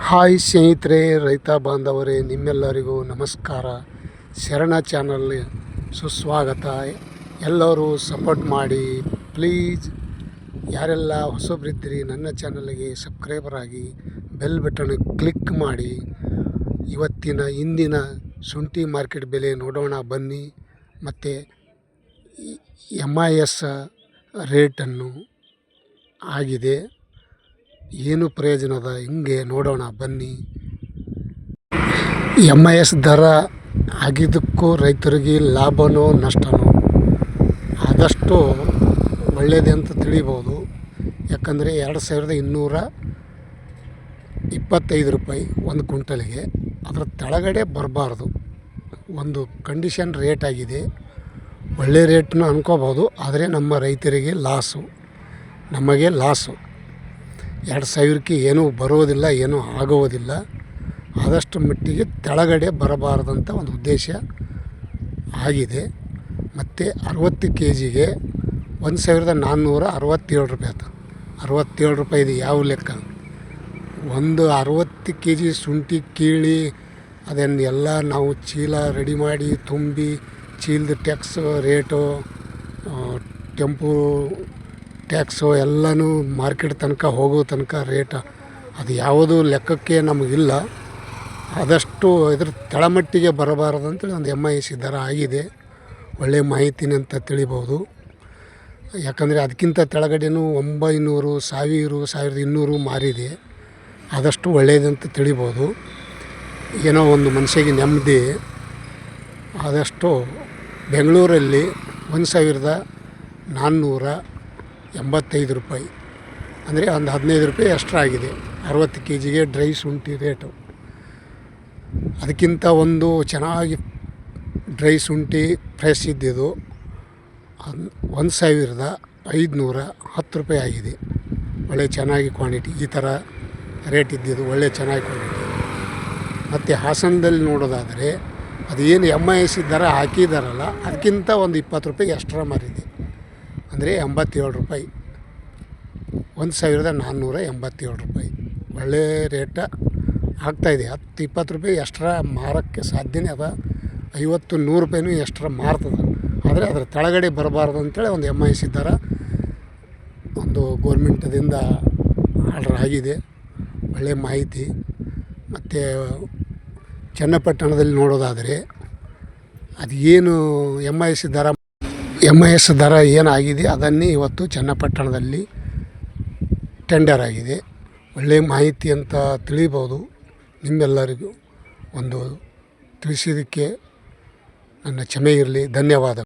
Hi ಸ್ನೇಹಿತರೆ, ರೈತ ಬಾಂಧವರೇ, ನಿಮ್ಮೆಲ್ಲರಿಗೂ ನಮಸ್ಕಾರ. ಶರಣ ಚಾನಲ್ ಸುಸ್ವಾಗತ. ಎಲ್ಲರೂ ಸಪೋರ್ಟ್ ಮಾಡಿ, ಪ್ಲೀಸ್. ಯಾರೆಲ್ಲ ಹೊಸಬ್ರಿದ್ದಿರಿ, ನನ್ನ ಚಾನಲ್ಗೆ ಸಬ್ಸ್ಕ್ರೈಬರ್ ಆಗಿ ಬೆಲ್ ಬಟನ್ ಕ್ಲಿಕ್ ಮಾಡಿ. ಇವತ್ತಿನ, ಇಂದಿನ ಶುಂಠಿ ಮಾರ್ಕೆಟ್ ಬೆಲೆ ನೋಡೋಣ, ಬನ್ನಿ. ಮತ್ತು ಎಂ ಐ ಎಸ್ ರೇಟನ್ನು ಆಗಿದೆ. ಏನು ಪ್ರಯೋಜನ ಅದ? ಹಿಂಗೆ ನೋಡೋಣ, ಬನ್ನಿ. ಎಂ ಐ ಎಸ್ ದರ ಆಗಿದ್ದಕ್ಕೂ ರೈತರಿಗೆ ಲಾಭನೋ ನಷ್ಟನೋ? ಆದಷ್ಟು ಒಳ್ಳೆಯದೇ ಅಂತ ತಿಳಿಬೋದು. ಯಾಕಂದರೆ ಎರಡು ಸಾವಿರದ ಇನ್ನೂರ ಇಪ್ಪತ್ತೈದು ರೂಪಾಯಿ ಒಂದು ಕ್ವಿಂಟಲಿಗೆ ಅದರ ತೆಳಗಡೆ ಬರಬಾರ್ದು. ಒಂದು ಕಂಡೀಷನ್ ರೇಟ್ ಆಗಿದೆ. ಒಳ್ಳೆ ರೇಟ್ನ ಅನ್ಕೋಬೋದು, ಆದರೆ ನಮ್ಮ ರೈತರಿಗೆ ಲಾಸು ನಮಗೆ ಲಾಸು ಎರಡು ಸಾವಿರಕ್ಕೆ ಏನೂ ಬರೋದಿಲ್ಲ, ಏನೂ ಆಗುವುದಿಲ್ಲ ಆದಷ್ಟು ಮಟ್ಟಿಗೆ ಕೆಳಗಡೆ ಬರಬಾರದಂತ ಒಂದು ಉದ್ದೇಶ ಆಗಿದೆ. ಮತ್ತು ಅರವತ್ತು ಕೆ ಜಿಗೆ ಒಂದು ಸಾವಿರದ ನಾನ್ನೂರ ಅರವತ್ತೇಳು ರೂಪಾಯಿ ಆಯ್ತು. ಅರವತ್ತೇಳು ರೂಪಾಯಿ ಇದು ಯಾವ ಲೆಕ್ಕ? ಒಂದು ಅರವತ್ತು ಕೆ ಜಿ ಶುಂಠಿ, ಕೀಳಿ, ಅದನ್ನು ಎಲ್ಲ ನಾವು ಚೀಲ ರೆಡಿ ಮಾಡಿ ತುಂಬಿ, ಚೀಲದ ಟ್ಯಾಕ್ಸ್ ರೇಟು ಟೆಂಪು ಟ್ಯಾಕ್ಸು ಎಲ್ಲನೂ ಮಾರ್ಕೆಟ್ ತನಕ ಹೋಗೋ ತನಕ ರೇಟ ಅದು ಯಾವುದು ಲೆಕ್ಕಕ್ಕೆ ನಮಗಿಲ್ಲ. ಆದಷ್ಟು ಇದ್ರ ತಳಮಟ್ಟಿಗೆ ಬರಬಾರದು ಅಂತೇಳಿ ಒಂದು ಎಂ ಐ ಸಿ ದರ ಆಗಿದೆ. ಒಳ್ಳೆಯ ಮಾಹಿತಿನೇ ಅಂತ ತಿಳಿಬೋದು. ಯಾಕಂದರೆ ಅದಕ್ಕಿಂತ ಕೆಳಗಡೆನೂ ಒಂಬೈನೂರು, ಸಾವಿರ, ಸಾವಿರದ ಇನ್ನೂರು ಮಾರಿದೆ. ಆದಷ್ಟು ಒಳ್ಳೆಯದಂತ ತಿಳಿಬೋದು. ಏನೋ ಒಂದು ಮನಸ್ಸಿಗೆ ನೆಮ್ಮದಿ. ಆದಷ್ಟು ಬೆಂಗಳೂರಲ್ಲಿ ಒಂದು ಸಾವಿರದ ನಾನ್ನೂರ ಎಂಬತ್ತೈದು ರೂಪಾಯಿ. ಅಂದರೆ ಒಂದು ಹದಿನೈದು ರೂಪಾಯಿ ಎಕ್ಸ್ಟ್ರಾ ಆಗಿದೆ. ಅರವತ್ತು ಕೆ ಜಿಗೆ ಡ್ರೈ ಶುಂಠಿ ರೇಟು ಅದಕ್ಕಿಂತ ಒಂದು ಚೆನ್ನಾಗಿ ಡ್ರೈ ಶುಂಠಿ ಫ್ರೆಶ್ ಇದ್ದಿದ್ದು ಒಂದು ಸಾವಿರದ ಐದುನೂರ ಹತ್ತು ರೂಪಾಯಿ ಆಗಿದೆ. ಒಳ್ಳೆ ಚೆನ್ನಾಗಿ ಕ್ವಾಂಟಿಟಿ ಈ ಥರ ರೇಟ್ ಇದ್ದಿದ್ದು ಒಳ್ಳೆ ಚೆನ್ನಾಗಿ ಕ್ವಾಂಟಿಟಿ ಮತ್ತು ಹಾಸನದಲ್ಲಿ ನೋಡೋದಾದರೆ ಅದು ಏನು ಎಂ ಐ ಎಸ್ ದರ ಹಾಕಿದಾರಲ್ಲ, ಅದಕ್ಕಿಂತ ಒಂದು ಇಪ್ಪತ್ತು ರೂಪಾಯಿ ಎಕ್ಸ್ಟ್ರಾ ಮಾರಿದೆ. ಅಂದರೆ ಎಂಬತ್ತೇಳು ರೂಪಾಯಿ. ಒಂದು ಸಾವಿರದ ನಾನ್ನೂರ ಎಂಬತ್ತೇಳು ರೂಪಾಯಿ. ಒಳ್ಳೆ ರೇಟ ಆಗ್ತಾಯಿದೆ ಹತ್ತು, ಇಪ್ಪತ್ತು ರೂಪಾಯಿ ಎಕ್ಸ್ಟ್ರಾ ಮಾರೋಕ್ಕೆ ಸಾಧ್ಯನೇ ಅದ. ಐವತ್ತು, ನೂರು ರೂಪಾಯಿನೂ ಎಕ್ಸ್ಟ್ರಾ ಮಾರ್ತದೆ. ಆದರೆ ಅದರ ತಳಗಡೆ ಬರಬಾರ್ದು ಅಂತೇಳಿ ಒಂದು ಎಂ ಐ ಸಿ ದರ ಒಂದು ಗೋರ್ಮೆಂಟದಿಂದ ಆರ್ಡ್ರ್ ಆಗಿದೆ. ಒಳ್ಳೆಯ ಮಾಹಿತಿ. ಮತ್ತು ಚನ್ನಪಟ್ಟಣದಲ್ಲಿ ನೋಡೋದಾದರೆ ಅದು ಏನು ಎಂ ಐ ಸಿ ದರ ಎಂ ಐ ಎಸ್ ದರ ಏನಾಗಿದೆ, ಅದನ್ನೇ ಇವತ್ತು ಚನ್ನಪಟ್ಟಣದಲ್ಲಿ ಟೆಂಡರ್ ಆಗಿದೆ. ಒಳ್ಳೆಯ ಮಾಹಿತಿ ಅಂತ ತಿಳಿಬೋದು. ನಿಮ್ಮೆಲ್ಲರಿಗೂ ಒಂದು ತಿಳಿಸಿದ್ದಕ್ಕೆ ನನ್ನ ಕ್ಷಮೆ ಇರಲಿ. ಧನ್ಯವಾದ.